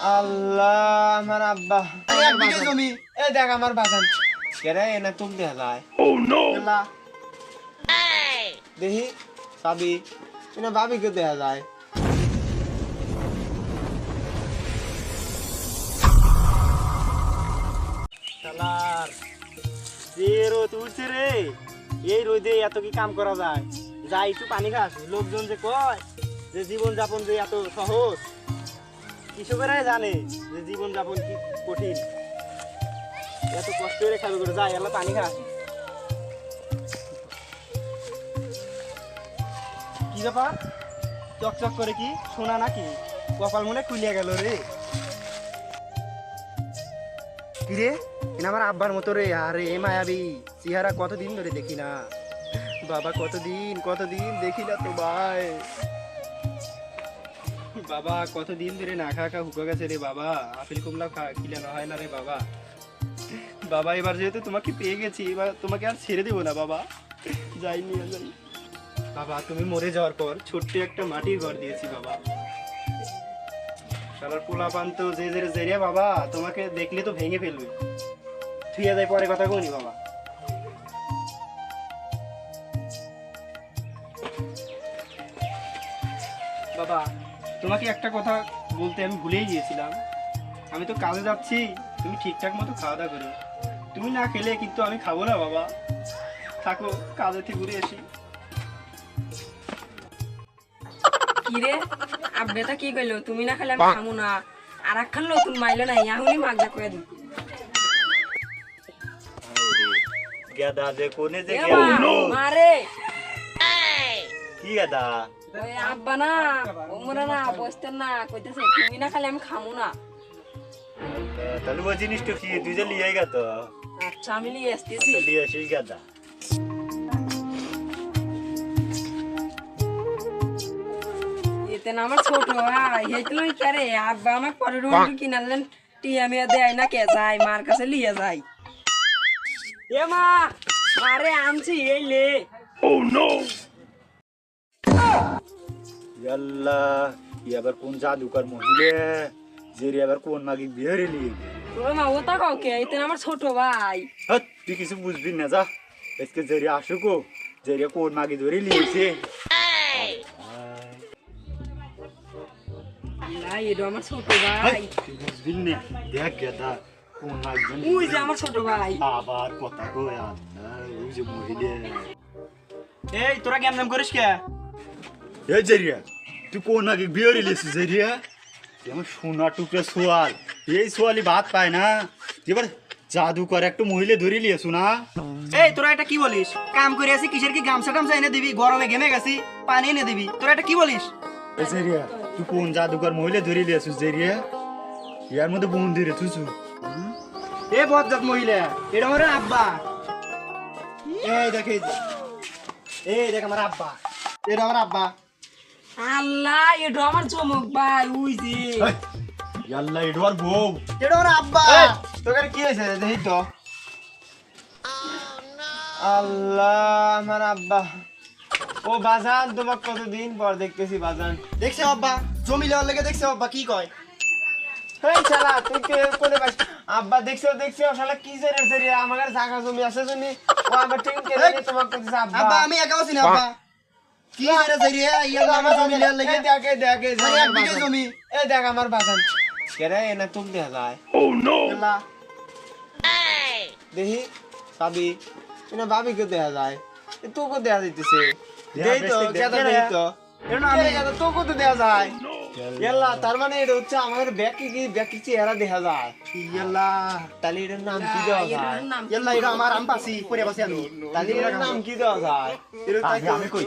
আল্লাহ আমার আব্বা। আরে এক বিঘে জমি। এ দেখ আমার বাগান। কেরে এনে তুক দেখা যায় আল্লাহ দেখি এনে ভাবি কে দেখা যায়। শালার যে রোদ উঠছে রে এই রোদে এত কি কাম করা যায়? যা একটু পানি খাস লোকজন যে কয় যে জীবন যাপন যে এত সহজ কৃষকেরাই জানে যে জীবন যাপন কি কঠিন। এত কষ্ট করে খাবে করে যায় এলা পানি খাস কি ব্যাপার? চকচক করে কি? শোনা নাকি? কপাল মনে খুলিয়া গেল রে। কিরে? এনা আমার আব্বার মতো রে। আরে এ মায়াবি, চেহারা কতদিন ধরে দেখি না। বাবা কতদিন কতদিন দেখি না তো ভাই। বাবা, কতদিন ধরে না খা খা হুকা গেছে রে বাবা। আপেল কমলা খিলানো হয় না রে বাবা। বাবা, এবার যেহেতু তোমাকে পেয়ে গেছি, এবার তোমাকে আর ছেড়ে দেবো না বাবা। যাই নিয়ে যাই। বাবা, তুমি মরে যাওয়ার পর ছোট্ট একটা মাটির ঘর দিয়েছি বাবা। শালার পোলাপান তো যে যে জেরিয়া বাবা, তোমাকে দেখলে তো ভেঙে ফেলবে। থুইয়া যায় পরে কথা কোনি বাবা। বাবা তোমাকে একটা কথা বলতে আমি ভুলেই গিয়েছিলাম। আমি তো কাজে যাচ্ছি তুমি ঠিকঠাক মতো খাওয়া দাওয়া করো। তুমি না খেলে কিন্তু আমি খাব না বাবা। থাকো কাজে থেকে ঘুরে আসি। কিরে? আব্বেটা কি কইলো? তুমি না খেলে আমি খামু না। আর একখান নতুন মাইলো না এখনই মাগজা করে দিই গেদা যে কোনে যে মা, মারে কি গেদা আব্বা না ওমরা না বসতেন না কইতেছে তুমি না খালে আমি খামু না। তাহলে ওই জিনিসটা কি তুই যে লিয়ে গেত আচ্ছা আমি লিয়ে আসতেছি। লিয়ে আসিস গেদা এতে না আমার ছোট ভাই হেইতলো কারে আব্বা আমাকে পরের রুম কিনালেন টিয়া মিয়া দেয় না কে যায় মার কাছে লিয়ে যায়। এ মা মারে আনছি এই লে। ইয়াল্লা ই আবার কোন জাদুকর মহিলা? যে রে আবার কোন মাগি বিয়ে রে লিয়ে তোর মা ওটা কাউকে এতে আমার ছোট ভাই। হাত তুই কিছু বুঝবি না যা। আজকে জেরিয়া আসুকো জেরিয়া কোন মাগি ধরে লিয়েছে এটা আমার ছোট ভাই। বুঝবি না দেখ গেদা কোন মাগজন ওই যে আমার ছোট ভাই। আবার কথা কই আর ওই যে মহিলা। এই তোরা কেমন করিস কে? এই জেরিয়া তুই কোন আগে বিয়ে রিলিয়েছিস জেরিয়া? আমার সোনা টুকরা সোয়াল। এই সোয়ালি ভাত পায় না। এবার জাদু করে একটা মহিলা ধরে লিয়েছু না। এই তোরা এটা কি বলিস? কাম করে আসি কিসের কি গামছা টামছা এনে দিবি? গরমে ঘেমে গেছি পানি এনে দিবি। তোরা এটা কি বলিস? জেরিয়া তুই কোন জাদুকর মহিলা ধরে লিয়েছিস জেরিয়া? ইয়ার মধ্যে বোন ধরে তুই এ বদজাত মহিলা এটা আমার আব্বা। এই দেখ এই দেখ আমার আব্বা। এটা আমার আব্বা। আল্লাহ এটা আমার চমক ভাই উই যে। এই, ইয়াল্লা এডওয়ার বউ। এটা আমার আব্বা। তোকে কি হয়েছে? দেখি তো। আল্লাহ আমার আব্বা। ও বাজান তোমাকে কতদিন পর দেখতেছি বাজান। দেখছে আব্বা জমি লেওয়ার লেগে দেখছে আব্বা কি কয়? এই শালা তুই কে কোনে পাস আব্বা দেখছ দেখছ শালা কি জেরে জেরে? আমার জায়গা জমি আছে জমি। ও আবার ঠিক কে জানি তোমাকে কইতেছে আব্বা। আব্বা আমি একাও চিনি আব্বা। কি মেরে যাইরে ইয়া আমার জমি লেওয়ার লেগে এই দেখ এই দেখ এই আরে এক বিঘে জমি এই দেখ আমার বাজান কেরে এনে তুক দেখা যায় আল্লাহ দেখি সাবি এনে ভাবি কে দেখা যায় তোকে দেখা দিতেছে দেই তো বেশি দেই তো এটা না আমি আমি তোকে তো দেখা যায় ইয়াল্লা তার মানে এটা হচ্ছে আমাদের ব্যাকি কি ব্যাকি চেহারা দেখা যায় ইয়াল্লাহ তাহলে এটার নাম কি দেওয়া যায় নাম এটা আমার আম পাসি পরে পাসি আমি তাহলে এটার নাম কি দেওয়া যায় এটা তাই আমি আমি কই